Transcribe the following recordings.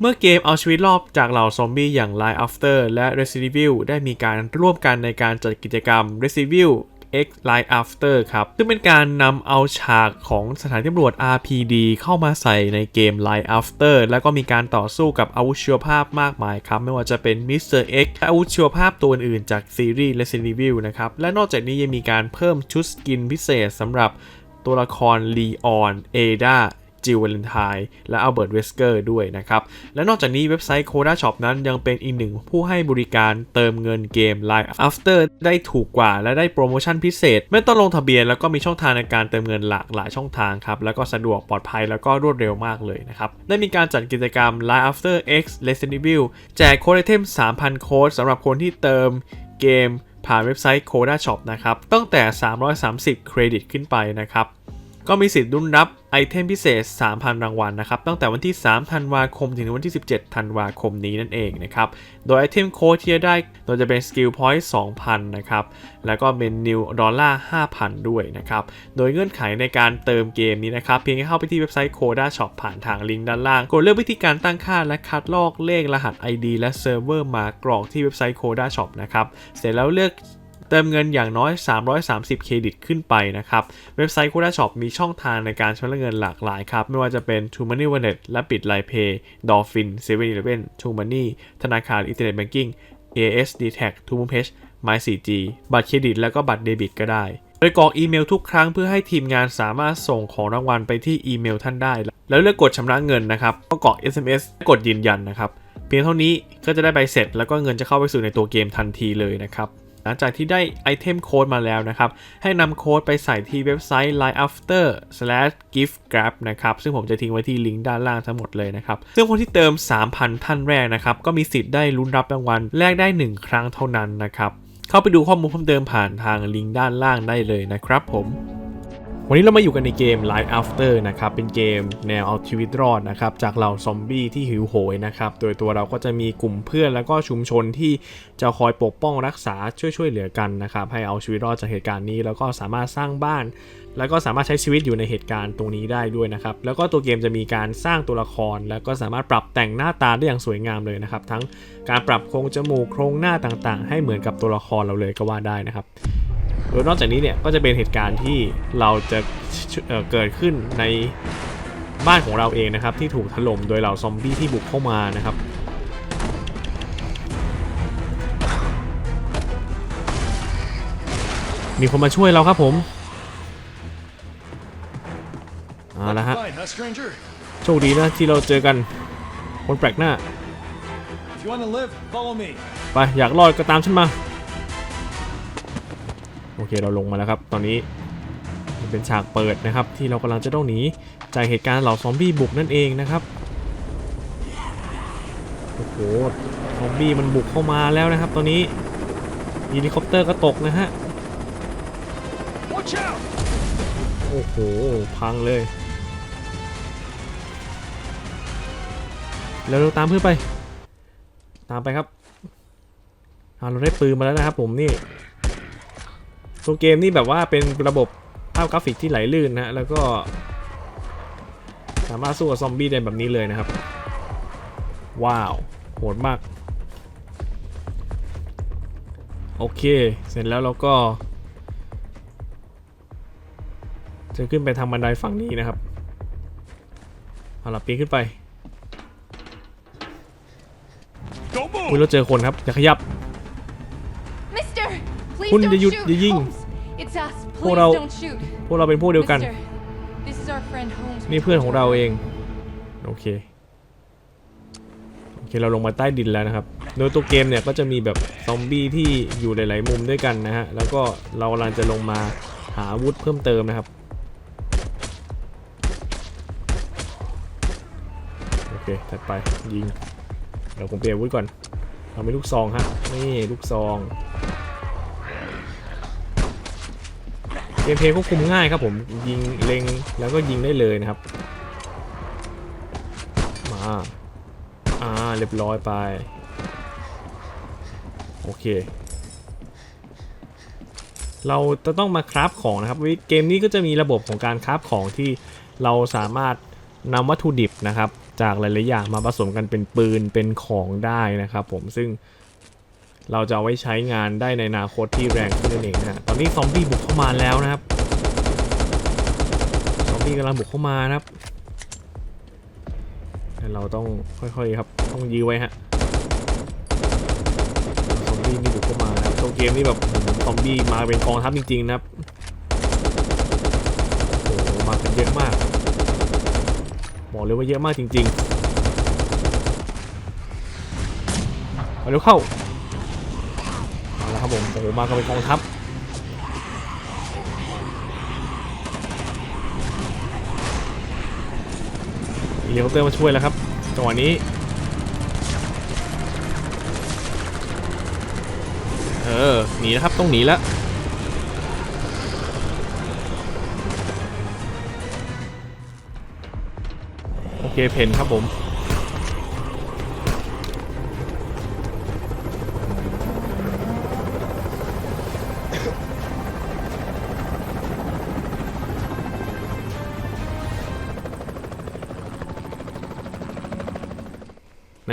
เมื่อเกมเอาชีวิตรอดจากเหล่าซอมบี้อย่าง Line After และ Resident Evil ได้มีการร่วมกันในการจัดกิจกรรม Resident Evil X Line After ครับ ซึ่งเป็นการนำเอาฉากของสถานตำรวจ RPD เข้ามาใส่ในเกม Line After แล้วก็มีการต่อสู้กับอาวุธชีวภาพมากมายครับ ไม่ว่าจะเป็น Mr. X และอาวุธชีวภาพตัวอื่นๆจากซีรีส์ Resident Evil นะครับ และนอกจากนี้ยังมีการเพิ่มชุดสกินพิเศษสำหรับตัวละครลีออนเอดา จิลเวเลนไทน์และอัลเบิร์ตเวสเกอร์ด้วยนะครับ และนอกจากนี้เว็บไซต์ Coda Shop นั้นยังเป็นอีกหนึ่งผู้ให้บริการเติมเงินเกม Line After ได้ถูกกว่า และได้โปรโมชั่นพิเศษ ไม่ต้องลงทะเบียนแล้วก็มีช่องทางในการเติมเงินหลากหลายช่องทางครับ แล้วก็สะดวกปลอดภัยแล้วก็รวดเร็วมากเลยนะครับ ได้มีการจัดกิจกรรม Line After X Resident Evil แจกโค้ดไอเทม 3,000 โค้ดสำหรับคนที่เติมเกมผ่านเว็บไซต์ Coda Shop นะครับ ตั้งแต่ 330 เครดิตขึ้นไปนะครับ ก็มีสิทธิ์รุ่นรับไอเทมพิเศษ 3,000 รางวัลนะครับ ตั้งแต่วันที่ 3 ธันวาคม ถึงวันที่ 17 ธันวาคมนี้นั่นเองนะครับ โดยไอเทมโค้ดที่จะได้โดยจะเป็น Skill Point 2,000 นะครับ แล้วก็เป็น New Dollar 5,000 ด้วยนะครับ โดยเงื่อนไขในการเติมเกมนี้นะครับ เพียงแค่เข้าไปที่เว็บไซต์ Coda Shop ผ่านทางลิงก์ด้านล่าง กดเลือกวิธีการตั้งค่าและคัดลอกเลขรหัส ID และเซิร์ฟเวอร์มากรอกที่เว็บไซต์ Coda Shop นะครับ เสร็จแล้วเลือก เติมเงินอย่างน้อย 330 เครดิตขึ้นไปนะครับ เว็บไซต์ Kuda Shop มีช่องทางในการชำระเงินหลากหลายครับ ไม่ว่าจะเป็น True Money Wallet และปิด Line Pay Dolphin 7-Eleven True Money ธนาคาร Internet Banking AS d t a c True Move My 4G บัตรเครดิตแล้วก็บัตรเดบิตก็ได้ โดยกรอกอีเมลทุกครั้งเพื่อให้ทีมงานสามารถส่งของรางวัลไปที่อีเมลท่านได้ แล้วเลือกกดชำระเงินนะครับ ก็กรอก SMS กดยืนยันนะครับ เพียงเท่านี้ก็จะได้ใบเสร็จ แล้วก็เงินจะเข้าไปสู่ในตัวเกมทันทีเลยนะครับ หลังจากที่ได้ไอเทมโค้ดมาแล้วนะครับ ให้นำโค้ดไปใส่ที่เว็บไซต์ line after slash gift grab นะครับ ซึ่งผมจะทิ้งไว้ที่ลิงก์ด้านล่างทั้งหมดเลยนะครับ ซึ่งคนที่เติม 3,000 ท่านแรกนะครับ ก็มีสิทธิ์ได้ลุ้นรับรางวัลแรกได้ 1 ครั้งเท่านั้นนะครับ เข้าไปดูข้อมูลเพิ่มเติมผ่านทางลิงก์ด้านล่างได้เลยนะครับผม วันนี้เรามาอยู่กันในเกม Life After นะครับ เป็นเกมแนวเอาชีวิตรอดนะครับ จากเหล่าซอมบี้ที่หิวโหยนะครับ โดยตัวเราก็จะมีกลุ่มเพื่อนแล้วก็ชุมชนที่จะคอยปกป้องรักษาช่วยช่วยเหลือกันนะครับ ให้เอาชีวิตรอดจากเหตุการณ์นี้ แล้วก็สามารถสร้างบ้าน แล้วก็สามารถใช้ชีวิตอยู่ในเหตุการณ์ตรงนี้ได้ด้วยนะครับ แล้วก็ตัวเกมจะมีการสร้างตัวละคร แล้วก็สามารถปรับแต่งหน้าตาได้อย่างสวยงามเลยนะครับ ทั้งการปรับโครงจมูกโครงหน้าต่างๆ ให้เหมือนกับตัวละครเราเลยก็ว่าได้นะครับ โดยนอกจากนี้เนี่ยก็จะเป็นเหตุการณ์ที่เราจะเอ่อเกิดขึ้นในบ้านของเราเองนะครับ ที่ถูกถล่มโดยเหล่าซอมบี้ที่บุกเข้ามานะครับมีคนมาช่วยเราครับผมเอาละฮะ Fine, huh, stranger? โชคดีนะที่เราเจอกันคนแปลกหน้า If you want to live, follow me. ไปอยากรอดก็ตามฉันมาโอ เคเราลงมาแล้วครับ ตอนนี้มันเป็นฉากเปิดนะครับ ที่เรากำลังจะต้องหนีจากเหตุการณ์เหล่าซอมบี้บุกนั่นเองนะครับโอ้โหซอมบี้มันบุกเข้ามาแล้วนะครับ ตอนนี้เฮลิคอปเตอร์ก็ตกนะฮะโอ้โหพังเลยเร็วๆตามเพื่อนไป ตามไปครับเราได้ปืนมาแล้วนะครับผมนี่ ตัวเกมนี่แบบว่าเป็นระบบภาพกราฟิกที่ไหลลื่นนะฮะแล้วก็ สามารถสู้กับซอมบี้ได้แบบนี้เลยนะครับ ว้าว โหดมาก โอเค เสร็จแล้วเราก็ จะขึ้นไปทางบันไดฝั่งนี้นะครับ เอาล่ะปีนขึ้นไป Go อุ้ย move! เราเจอคนครับ อย่าขยับ Mister, please คุณ don't อย่าหยุด shoot. อย่ายิง Holmes, it's us. พวก Please เรา don't shoot. พวกเราเป็นพวกเดียวกัน Mister, this is our friend Holmes. we นี่เพื่อน told ของ you เรา about. เอง โอเค โอเค เราลงมาใต้ดินแล้วนะครับ โดยตัวเกมเนี่ยก็จะมีแบบซอมบี้ที่อยู่หลาย ๆ มุมด้วยกันนะฮะ แล้วก็เรากำลังจะลงมาหาอาวุธเพิ่มเติมนะครับ โอเค ถัดไปยิง เดี๋ยวผมเปลี่ยนอาวุธก่อนเราไม่ลูกซองฮะ นี่ลูกซอง เกมเพลย์ควบคุมง่ายครับผมยิงเล็งแล้วก็ยิงได้เลยนะครับ มาอ่าเรียบร้อยไป โอเค เราจะต้องมาคราฟของนะครับวิเกมนี้ก็จะมีระบบของการคราฟของที่เราสามารถนำวัตถุดิบนะครับ จากหลายๆอย่างมาผสมกันเป็นปืนเป็นของได้นะครับ ผมซึ่ง เราจะเอาไว้ใช้งานได้ในอนาคตที่แรงขึ้นนั่นเองนะฮะตอนนี้ซอมบี้บุกเข้ามาแล้วนะครับ ซอมบี้กำลังบุกเข้ามานะครับ เราต้องค่อยๆครับ ต้องยื้อไว้ฮะ ซอมบี้นี่บุกเข้ามานะครับตัวเกมนี่แบบซอมบี้มาเป็นกองทัพจริงๆนะครับ โอ้โหมาเป็นเยอะมาก บอกเลยว่าเยอะมากจริงๆ มาเร็วเข้า โอ้โหมากันเป็นกองทัพมีเฮลิคอปเตอร์มาช่วยแล้วครับจังหวะนี้ เออหนีแล้วครับต้องหนีแล้วโอเคเพนครับผม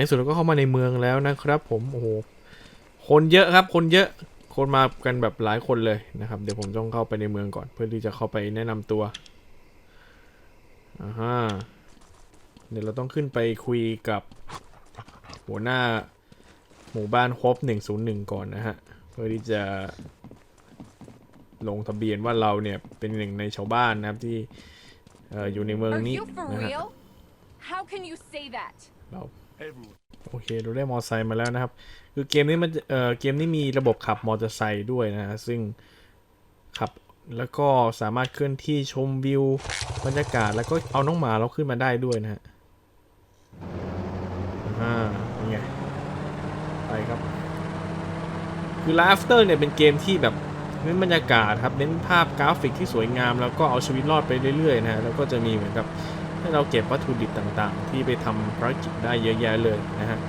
ในที่สุดเราก็เข้ามาในเมืองแล้วนะครับ ผมโอ้โหคนเยอะครับ คนเยอะคนมากันแบบหลายคนเลยนะครับ เดี๋ยวผมต้องเข้าไปในเมืองก่อน เพื่อที่จะเข้าไปแนะนำตัวอ่าฮะเดี๋ยวเราต้องขึ้นไปคุยกับ หัวหน้าหมู่บ้านฮอป101 ก่อนนะฮะเพื่อที่จะลงทะเบียนว่าเราเนี่ยเป็นหนึ่งในชาวบ้านนะครับที่เอ่ออยู่ในเมือง Are นี้ you for นะฮะ real? How can you say that? เรา Everyone. โอเคเราได้มอเตอร์ไซค์มาแล้วนะครับ คือเกมนี้มันเอ่อเกมนี้มีระบบขับมอเตอร์ไซค์ด้วยนะฮะซึ่งขับแล้วก็สามารถเคลื่อนที่ชมวิวบรรยากาศแล้วก็เอาน้องหมาเราขึ้นมาได้ด้วยนะฮะอ่าเป็นไงไปครับ คือ Laughter เนี่ยเป็นเกมที่แบบเน้นบรรยากาศครับเน้นภาพกราฟิกที่สวยงาม แล้วก็เอาชีวิตรอดไปเรื่อยๆนะฮะแล้วก็จะมีเหมือนกับ ให้เราเก็บวัตถุดิบต่างๆ ที่ไปทำภารกิจได้เยอะแยะเลยนะฮะ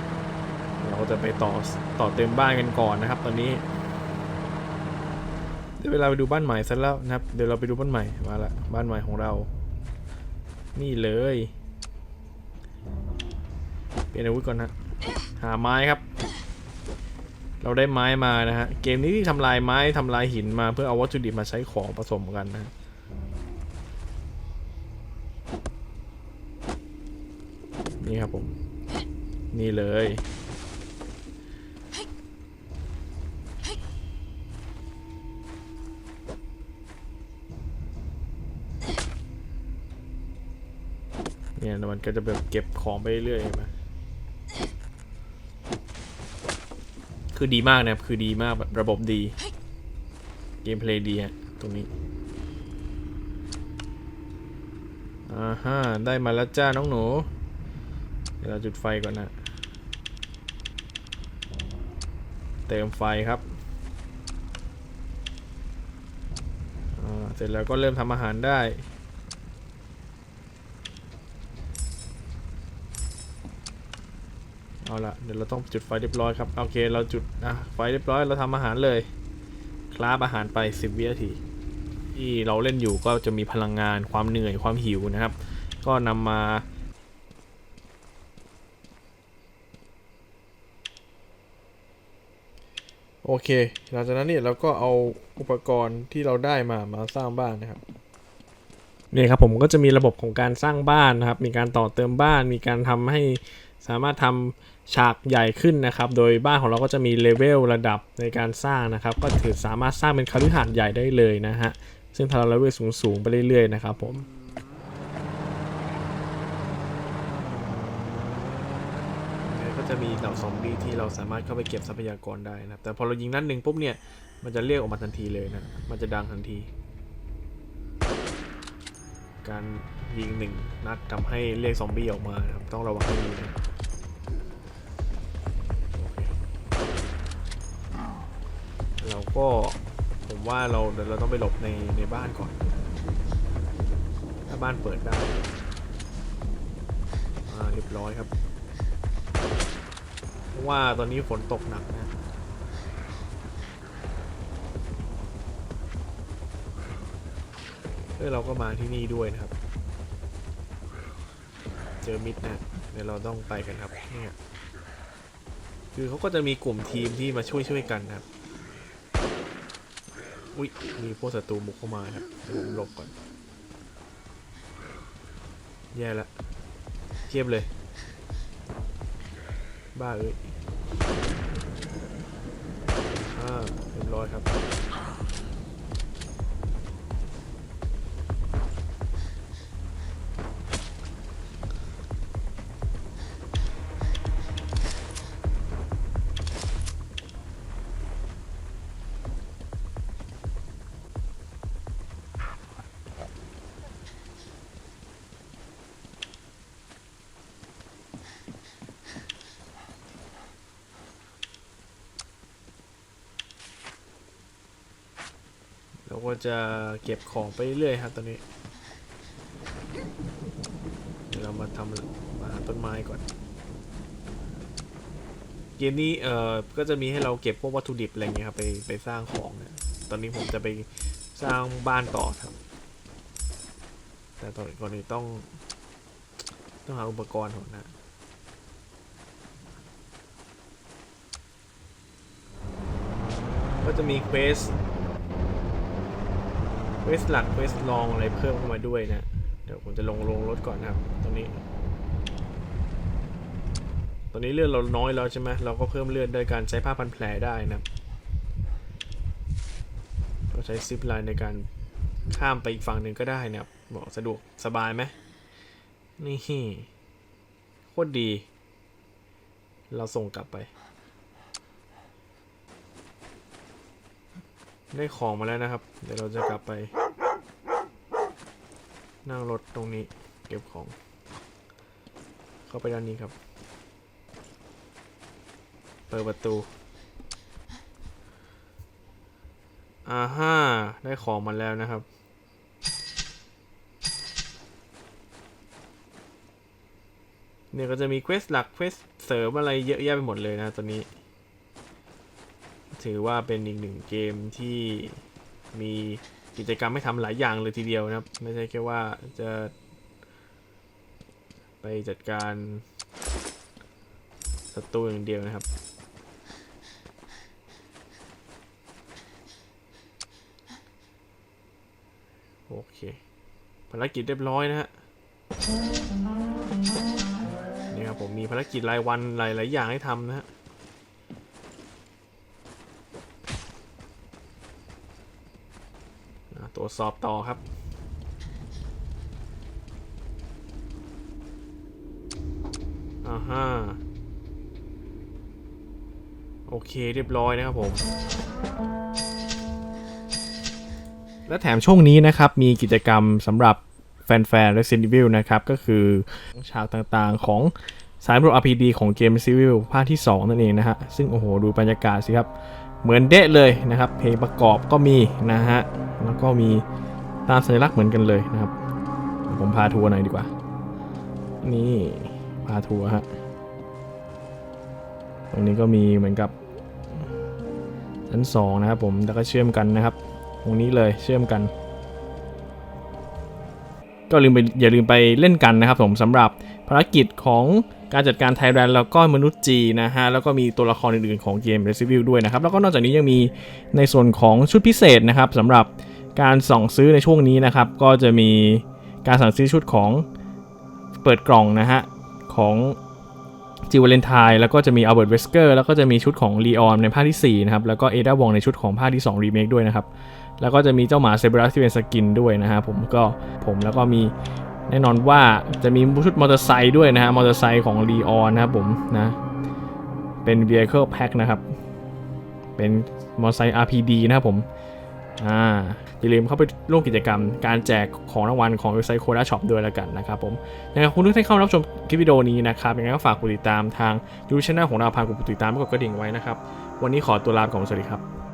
เราจะไปต่อต่อเต็มบ้านกันก่อนนะครับ ตอนนี้ได้เวลาไปดูบ้านใหม่ซะแล้วนะครับ เดี๋ยวเราไปดูบ้านใหม่มาละบ้านใหม่ของเรา นี่เลยเปลี่ยนอาวุธก่อนนะหาไม้ครับ เราได้ไม้มานะฮะเกมนี้ที่ทำลายไม้ทำลายหินมาเพื่อเอาวัตถุดิบมาใช้ของผสมกันนะฮะ นี่ครับผม นี่เลย เนี่ยมันก็จะแบบเก็บของไปเรื่อยๆเห็นไหมคือดีมากนะครับ คือดีมากแบบระบบดี เกมเพลย์ดีฮะ ตรงนี้อ่าฮะได้มาแล้วจ้าน้องหนู ดี๋ยวเราจุดไฟก่อนนะ เติมไฟครับ เสร็จแล้วก็เริ่มทำอาหารได้ เอาละเดี๋ยวเราต้องจุดไฟเรียบร้อยครับ โอเค เราจุดอะไฟเรียบร้อย เราทำอาหารเลยคราบอาหารไป 10 วินาที ที่เราเล่นอยู่ก็จะมีพลังงานความเหนื่อยความหิวนะครับ ก็นำมา โอเค หลังจากนั้นเนี่ยเราก็เอาอุปกรณ์ที่เราได้มามาสร้างบ้านนะครับนี่ครับผมก็จะมีระบบของการสร้างบ้านนะครับ มีการต่อเติมบ้าน มีการทำให้สามารถทำฉากใหญ่ขึ้นนะครับ โดยบ้านของเราก็จะมีเลเวลระดับในการสร้างนะครับ ก็ถือสามารถสร้างเป็นคฤหาสน์ใหญ่ได้เลยนะฮะ ซึ่งถ้าเราเลเวลสูงๆไปเรื่อยๆนะครับผม ก็จะมีเหล่า ซอมบี้ที่เราสามารถเข้าไปเก็บทรัพยากรได้นะครับ แต่พอเรายิงนัดหนึ่งปุ๊บเนี่ย มันจะเรียกออกมาทันทีเลยนะ มันจะดังทันที การยิงหนึ่งนัดทำให้เรียกซอมบี้ออกมาครับ ต้องระวังให้ดีนะเราก็ผมว่าเราเราต้องไปหลบในในบ้านก่อน ถ้าบ้านเปิดได้อ่าเรียบร้อยครับ ว่าตอนนี้ฝนตกหนักนะเออเราก็มาที่นี่ด้วยนะครับ เจอมิดนะเดี๋ยวเราต้องไปกันครับเนี่ยคือเขาก็จะมีกลุ่มทีมที่มาช่วยช่วยกันนะครับ อุ้ยมีพวกศัตรูบุกเข้ามาครับเดี๋ยวผมหลบก่อน แย่ละเทียบเลย บ้าเอ้ยอ่าเรียบร้อยครับ ก็จะเก็บของไปเรื่อยครับตอนนี้เดี๋ยวเรามาทำมาหาต้นไม้ก่อน เกมนี้เอ่อก็จะมีให้เราเก็บพวกวัตถุดิบอะไรเงี้ยครับไปไปสร้างของเนะตอนนี้ผมจะไปสร้างบ้านต่อครับ แต่ตอนก่อนนี้ต้อง ต้องหาอุปกรณ์ก่อนนะก็จะมีเควส เควสหลักเควสลองอะไรเพิ่มเข้ามาด้วยนะ เดี๋ยวผมจะลงลงรถก่อนนะครับตอนนี้ ตอนนี้เลือดเราน้อยแล้วใช่ไหมเราก็เพิ่มเลือดโดยการใช้ผ้าพันแผลได้นะเราใช้ซิปไลน์ในการข้ามไปอีกฝั่งหนึ่งก็ได้นะครับบอกสะดวกสบายไหมนี่โคตรดี เราส่งกลับไป ได้ของมาแล้วนะครับ เดี๋ยวเราจะกลับไป นั่งรถตรงนี้ เก็บของ เข้าไปด้านนี้ครับ เปิดประตู อ่าฮ่าได้ของมาแล้วนะครับเนี่ยก็จะมีเควสหลักเควสเสริมอะไรเยอะแยะไปหมดเลยนะตอนนี้ ถือว่าเป็นอีกหนึ่งเกมที่มีกิจกรรมให้ทำหลายอย่างเลยทีเดียวนะครับ ไม่ใช่แค่ว่าจะ ไปจัดการศัตรูอย่างเดียวนะครับ โอเคภารกิจเรียบร้อยนะฮะนี่ครับผมมีภารกิจรายวันหลาย ๆ อย่างให้ทำนะฮะ อะ ตรวจสอบต่อครับ อ่าฮะโอเคเรียบร้อยนะครับผม และแถมช่วงนี้นะครับ มีกิจกรรมสำหรับแฟนๆ Resident Evil นะครับ ก็คือฉากต่างๆของสายบร RPG ของเกม Resident Evil ภาคที่ 2 นั่นเองนะฮะ ซึ่งโอ้โห ดูบรรยากาศสิครับ เหมือนเดะเลยนะครับ เพลงประกอบก็มีนะฮะ แล้วก็มีตามสัญลักษณ์เหมือนกันเลยนะครับ ผมพาทัวร์หน่อยดีกว่า นี่พาทัวร์ฮะ ตรงนี้ก็มีเหมือนกับชั้นสองนะครับผม แล้วก็เชื่อมกันนะครับ ตรงนี้เลยเชื่อมกัน ก็ลืมไปอย่าลืมไปเล่นกันนะครับผมสำหรับภารกิจของ การจัดการไทแรนแล้วก็มนุษย์จีนะฮะ แล้วก็มีตัวละครอื่นๆของเกม Resident Evil ด้วยนะครับ แล้วก็นอกจากนี้ยังมีในส่วนของชุดพิเศษนะครับสำหรับการส่องซื้อในช่วงนี้นะครับ ก็จะมีการสั่งซื้อชุดของเปิดกล่องนะฮะ ของจิวเลนไทแล้วก็จะมีอัลเบิร์ตเวสเกอร์แล้วก็จะมีชุดของลีออนในภาคที่ 4 นะครับ แล้วก็เอดาวองในชุดของภาคที่ 2 รีเมคด้วยนะครับ แล้วก็จะมีเจ้าหมาเซเบรัสที่เป็นสกินด้วยนะฮะผมก็ผมแล้วก็มี แน่นอนว่าจะมีชุดมอเตอร์ไซค์ด้วยนะฮะ มอเตอร์ไซค์ของลีออนนะครับผมนะ เป็น vehicle pack นะครับ เป็นมอเตอร์ไซค์ RPD นะครับผม อ่า อย่าลืมเข้าไปร่วมกิจกรรม การแจกของรางวัลของเว็บไซต์โคด้าช็อปด้วยแล้วกันนะครับผมยังไงคุณทุกท่านเข้ามารับชมคลิปวิดีโอนี้นะครับยังไงก็ฝากกดติดตามทางยูทูบช anel ของเราผ่านกดติดตามและกดกระดิ่งไว้นะครับ วันนี้ขอตัวลาไปก่อนสวัสดีครับ